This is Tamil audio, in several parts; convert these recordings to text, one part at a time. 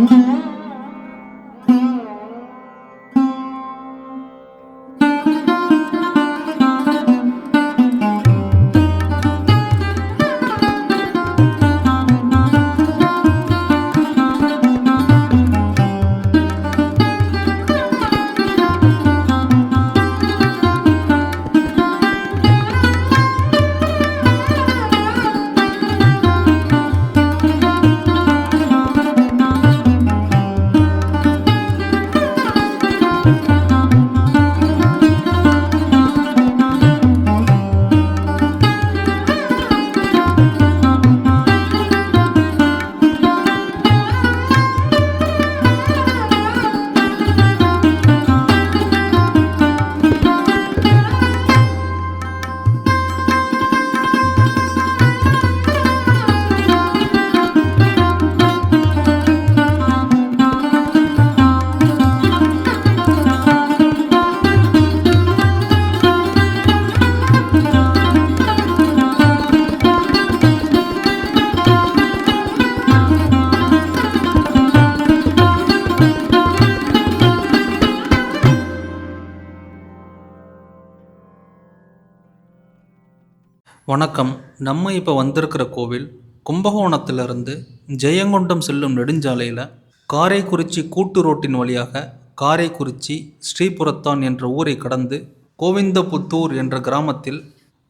mm -hmm. வணக்கம். நம்ம இப்போ வந்திருக்கிற கோவில் கும்பகோணத்திலிருந்து ஜெயங்கொண்டம் செல்லும் நெடுஞ்சாலையில் காரைக்குறிச்சி கூட்டு ரோட்டின் வழியாக காரைக்குறிச்சி ஸ்ரீபுரத்தான் என்ற ஊரை கடந்து கோவிந்தபுத்தூர் என்ற கிராமத்தில்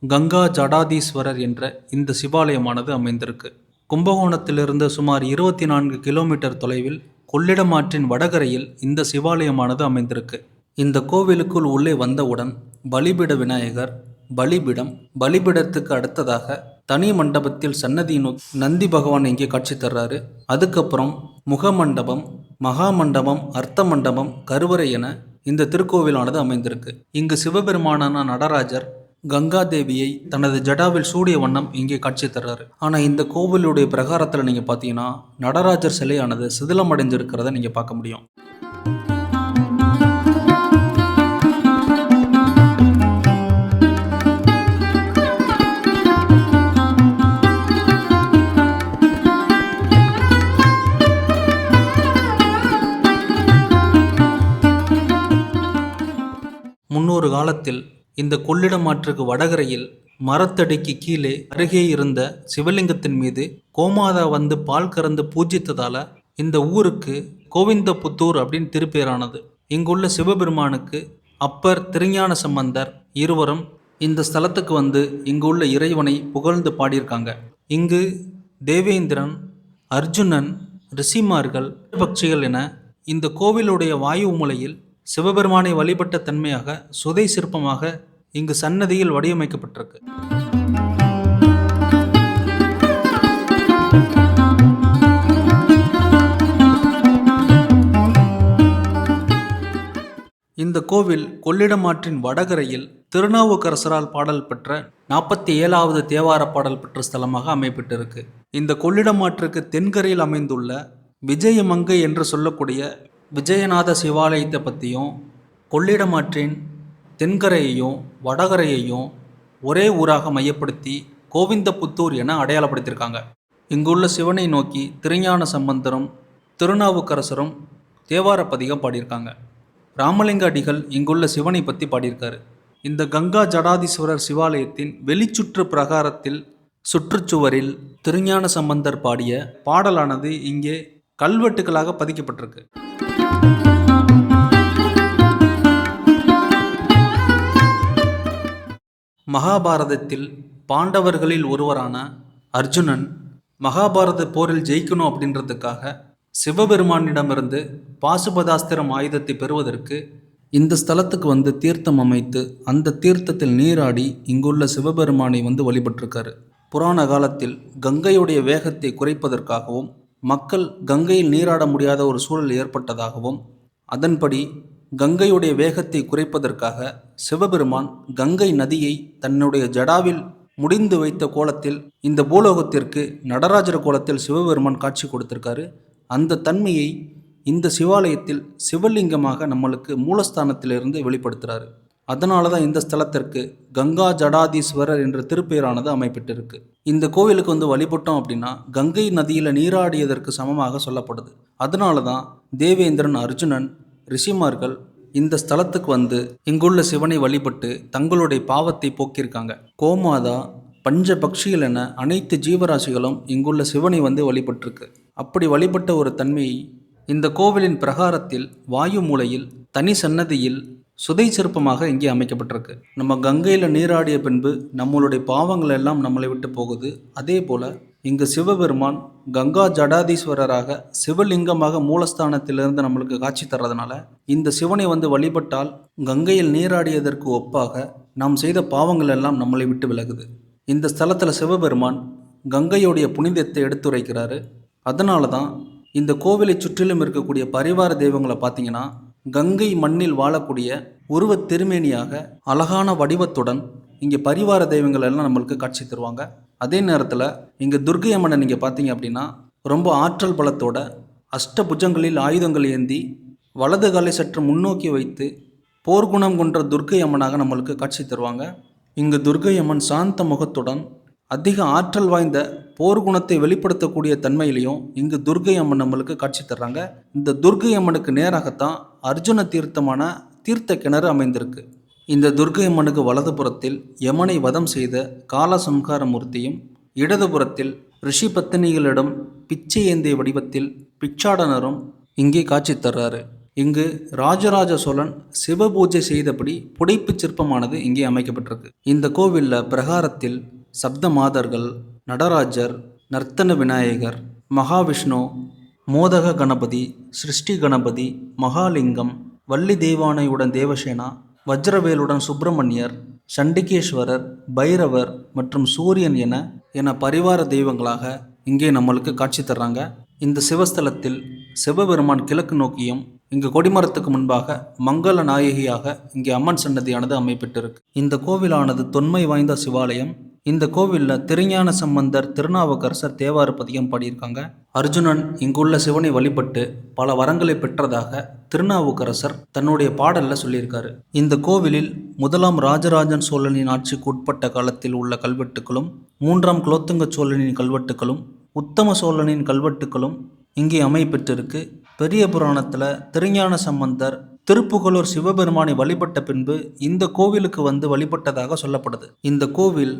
கங்கா ஜடாதீஸ்வரர் என்ற இந்த சிவாலயமானது அமைந்திருக்கு. கும்பகோணத்திலிருந்து சுமார் இருபத்தி நான்கு கிலோமீட்டர் தொலைவில் கொள்ளிடம் ஆற்றின் வடகரையில் இந்த சிவாலயமானது அமைந்திருக்கு. இந்த கோவிலுக்குள் உள்ளே வந்தவுடன் பலிபிட விநாயகர் பலிபிடம் பலிபிடத்துக்கு அடுத்ததாக தனி மண்டபத்தில் சன்னதி நந்தி பகவான் இங்கே காட்சி தர்றாரு. அதுக்கப்புறம் முகமண்டபம் மகா மண்டபம் அர்த்த மண்டபம் கருவறை என இந்த திருக்கோவிலானது அமைந்திருக்கு. இங்கு சிவபெருமானான நடராஜர் கங்கா தேவியை தனது ஜடாவில் சூடிய வண்ணம் இங்கே காட்சி தர்றாரு. ஆனால் இந்த கோவிலுடைய பிரகாரத்தில் நீங்கள் பார்த்தீங்கன்னா நடராஜர் சிலையானது சிதிலமடைஞ்சிருக்கிறத நீங்கள் பார்க்க முடியும். காலத்தில் இந்த கொள்ளிடம் ஆற்றுக்கு வடகரையில் மரத்தடிக்கு கீழே அருகே இருந்த சிவலிங்கத்தின் மீது கோமாதா வந்து பால் கறந்து பூஜித்ததால இந்த ஊருக்கு கோவிந்தபுத்தூர் அப்படின்னு திருப்பேரானது. இங்குள்ள சிவபெருமானுக்கு அப்பர் திருஞான சம்பந்தர் இருவரும் இந்த ஸ்தலத்துக்கு வந்து இங்குள்ள இறைவனை புகழ்ந்து பாடியிருக்காங்க. இங்கு தேவேந்திரன் அர்ஜுனன் ரிஷிமார்கள் பக்ஷிகள் என இந்த கோவிலுடைய வாயு மூலையில் சிவபெருமானை வழிபட்ட தன்மையாக சுதை சிற்பமாக இங்கு சன்னதியில் வடிவமைக்கப்பட்டிருக்கு. இந்த கோவில் கொள்ளிடம் ஆற்றின் வடகரையில் திருநாவுக்கரசரால் பாடல் பெற்ற நாற்பத்தி ஏழாவது தேவார பாடல் பெற்ற ஸ்தலமாக அமைப்பட்டிருக்கு இந்த கொள்ளிடம் ஆற்றுக்கு தென்கரையில் அமைந்துள்ள விஜயமங்கை என்று சொல்லக்கூடிய விஜயநாத சிவாலயத்தை பற்றியும் கொள்ளிடம் ஆற்றின் தென்கரையையும் வடகரையையும் ஒரே ஊராக மையப்படுத்தி கோவிந்தபுத்தூர் என அடையாளப்படுத்தியிருக்காங்க. இங்குள்ள சிவனை நோக்கி திருஞான சம்பந்தரும் திருநாவுக்கரசரும் தேவார பதிகம் பாடியிருக்காங்க. ராமலிங்க அடிகள் இங்குள்ள சிவனை பற்றி பாடியிருக்காரு. இந்த கங்கா ஜடாதீஸ்வரர் சிவாலயத்தின் வெளிச்சுற்று பிரகாரத்தில் சுற்றுச்சுவரில் திருஞான சம்பந்தர் பாடிய பாடலானது இங்கே கல்வெட்டுகளாக பதிக்கப்பட்டிருக்கு. மகாபாரதத்தில் பாண்டவர்களில் ஒருவரான அர்ஜுனன் மகாபாரத போரில் ஜெயிக்கணும் அப்படின்றதுக்காக சிவபெருமானிடமிருந்து பாசுபதாஸ்திரம் ஆயுதத்தை பெறுவதற்கு இந்த ஸ்தலத்துக்கு வந்து தீர்த்தம் அமைத்து அந்த தீர்த்தத்தில் நீராடி இங்குள்ள சிவபெருமானை வந்து வழிபட்டிருக்காரு. புராண காலத்தில் கங்கையுடைய வேகத்தை குறைப்பதற்காகவும் மக்கள் கங்கையில் நீராட முடியாத ஒரு சூழல் ஏற்பட்டதாகவும் அதன்படி கங்கையுடைய வேகத்தை குறைப்பதற்காக சிவபெருமான் கங்கை நதியை தன்னுடைய ஜடாவில் முடிந்து வைத்த கோலத்தில் இந்த பூலோகத்திற்கு நடராஜர் கோலத்தில் சிவபெருமான் காட்சி கொடுத்திருக்காரு. அந்த தன்மையை இந்த சிவாலயத்தில் சிவலிங்கமாக நம்மளுக்கு மூலஸ்தானத்திலிருந்து வெளிப்படுத்துகிறாரு அதனால தான் இந்த ஸ்தலத்திற்கு கங்கா ஜடாதீஸ்வரர் என்ற திருப்பெயரானது அமைப்பட்டிருக்கு. இந்த கோவிலுக்கு வந்து வழிபட்டோம் அப்படின்னா கங்கை நதியில் நீராடியதற்கு சமமாக சொல்லப்படுது. அதனால தான் தேவேந்திரன் அர்ஜுனன் ரிஷிமார்கள் இந்த ஸ்தலத்துக்கு வந்து இங்குள்ள சிவனை வழிபட்டு தங்களுடைய பாவத்தை போக்கியிருக்காங்க. கோமாதா பஞ்ச பக்ஷிகள் என அனைத்து ஜீவராசிகளும் இங்குள்ள சிவனை வந்து வழிபட்டிருக்கு. அப்படி வழிபட்ட ஒரு தன்மையை இந்த கோவிலின் பிரகாரத்தில் வாயு மூலையில் தனி சன்னதியில் சுதை சிற்பமாக இங்கே அமைக்கப்பட்டிருக்கு. நம்ம கங்கையில் நீராடிய பின்பு நம்மளுடைய பாவங்கள் எல்லாம் நம்மளை விட்டு போகுது. அதே போல் இங்கு சிவபெருமான் கங்கா ஜடாதீஸ்வரராக சிவலிங்கமாக மூலஸ்தானத்திலிருந்து நம்மளுக்கு காட்சி தர்றதுனால இந்த சிவனை வந்து வழிபட்டால் கங்கையில் நீராடியதற்கு ஒப்பாக நாம் செய்த பாவங்கள் எல்லாம் நம்மளை விட்டு விலகுது. இந்த ஸ்தலத்தில் சிவபெருமான் கங்கையுடைய புனிதத்தை எடுத்துரைக்கிறாரு. அதனால தான் இந்த கோவிலை சுற்றிலும் இருக்கக்கூடிய பரிவார தெய்வங்களை பார்த்தீங்கன்னா கங்கை மண்ணில் வாழக்கூடிய உருவத் திருமேனியாக அழகான வடிவத்துடன் இங்கே பரிவார தெய்வங்கள் எல்லாம் நம்மளுக்கு காட்சி தருவாங்க. அதே நேரத்தில் இங்கே துர்க்கை அம்மனை நீங்கள் பார்த்தீங்க அப்படின்னா ரொம்ப ஆற்றல் பலத்தோட அஷ்டபுஜங்களில் ஆயுதங்கள் ஏந்தி வலது காலை சற்று முன்னோக்கி வைத்து போர்க்குணம் கொன்ற துர்க்கை அம்மனாக நம்மளுக்கு காட்சி தருவாங்க. இங்கு துர்க்கை அம்மன் சாந்த முகத்துடன் அதிக ஆற்றல் வாய்ந்த போர்க்குணத்தை வெளிப்படுத்தக்கூடிய தன்மையிலையும் இங்கு துர்க்கை அம்மன் நம்மளுக்கு காட்சி தர்றாங்க. இந்த துர்க்கை அம்மனுக்கு நேராகத்தான் அர்ஜுன தீர்த்தமான தீர்த்த கிணறு அமைந்திருக்கு. இந்த துர்க்கை அம்மனுக்கு வலதுபுறத்தில் யமனை வதம் செய்த காலசம்ஹார மூர்த்தியும் இடதுபுறத்தில் ரிஷி பத்தினிகளிடம் பிச்சை ஏந்திய வடிவத்தில் பிச்சாடனரும் இங்கே காட்சி தர்றாரு. இங்கு ராஜராஜ சோழன் சிவபூஜை செய்தபடி புடைப்புச் சிற்பமானது இங்கே அமைக்கப்பட்டிருக்கு. இந்த கோவிலில் பிரகாரத்தில் சப்த மாதர்கள் நடராஜர் நர்த்தன விநாயகர் மகாவிஷ்ணு மோதக கணபதி சிருஷ்டி கணபதி மகாலிங்கம் வள்ளி தெய்வானையுடன் தேவசேனா வஜ்ரவேலுடன் சுப்பிரமணியர் சண்டிகேஸ்வரர் பைரவர் மற்றும் சூரியன் என என பரிவார தெய்வங்களாக இங்கே நம்மளுக்கு காட்சி தர்றாங்க. இந்த சிவஸ்தலத்தில் சிவபெருமான் கிழக்கு நோக்கியும் இங்கு கொடிமரத்துக்கு முன்பாக மங்கள நாயகியாக இங்கே அம்மன் சன்னதியானது அமைப்பட்டிருக்கு. இந்த கோவிலானது தொன்மை வாய்ந்த சிவாலயம் இந்த கோவிலில் திருஞான சம்பந்தர் திருநாவுக்கரசர் தேவார பதிகம் பாடியிருக்காங்க. அர்ஜுனன் இங்குள்ள சிவனை வழிபட்டு பல வரங்களை பெற்றதாக திருநாவுக்கரசர் தன்னுடைய பாடலில் சொல்லியிருக்காரு. இந்த கோவிலில் முதலாம் ராஜராஜன் சோழனின் ஆட்சிக்கு உட்பட்ட காலத்தில் உள்ள கல்வெட்டுகளும் மூன்றாம் குலோத்துங்க சோழனின் கல்வெட்டுகளும் உத்தம சோழனின் கல்வெட்டுகளும் இங்கே அமைப்பெற்றிருக்கு பெரிய புராணத்தில் திருஞான சம்பந்தர் திருப்புகலூர் சிவபெருமானை வழிபட்ட பின்பு இந்த கோவிலுக்கு வந்து வழிபட்டதாக சொல்லப்படுது. இந்த கோவில்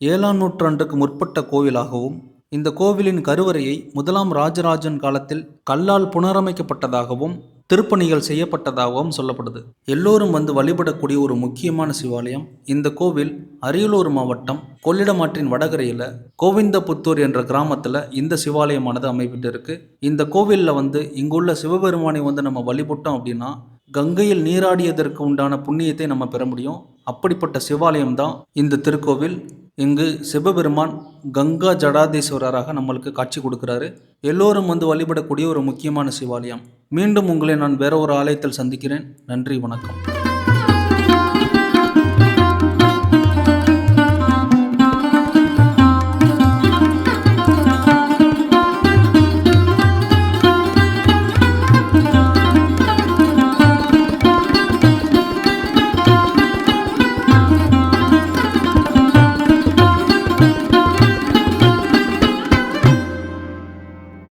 ஏழாம் நூற்றாண்டுக்கு முற்பட்ட கோவிலாகவும் இந்த கோவிலின் கருவறையை முதலாம் ராஜராஜன் காலத்தில் கல்லால் புனரமைக்கப்பட்டதாகவும் திருப்பணிகள் செய்யப்பட்டதாகவும் சொல்லப்படுது. எல்லோரும் வந்து வழிபடக்கூடிய ஒரு முக்கியமான சிவாலயம் இந்த கோவில். அரியலூர் மாவட்டம் கொள்ளிடமாற்றின் வடகரையில் கோவிந்தபுத்தூர் என்ற கிராமத்தில் இந்த சிவாலயமானது அமைப்பிட்டு இருக்கு இந்த கோவிலில் வந்து இங்குள்ள சிவபெருமானை வந்து நம்ம வழிபட்டோம் அப்படின்னா கங்கையில் நீராடியதற்கு உண்டான புண்ணியத்தை நம்ம பெற முடியும். அப்படிப்பட்ட சிவாலயம் தான் இந்த திருக்கோவில். இங்கு சிவபெருமான் கங்கா ஜடாதீஸ்வரராக நம்மளுக்கு காட்சி கொடுக்குறாரு. எல்லோரும் வந்து வழிபடக்கூடிய ஒரு முக்கியமான சிவாலயம். மீண்டும் உங்களை நான் வேற ஒரு ஆலயத்தில் சந்திக்கிறேன். நன்றி வணக்கம்.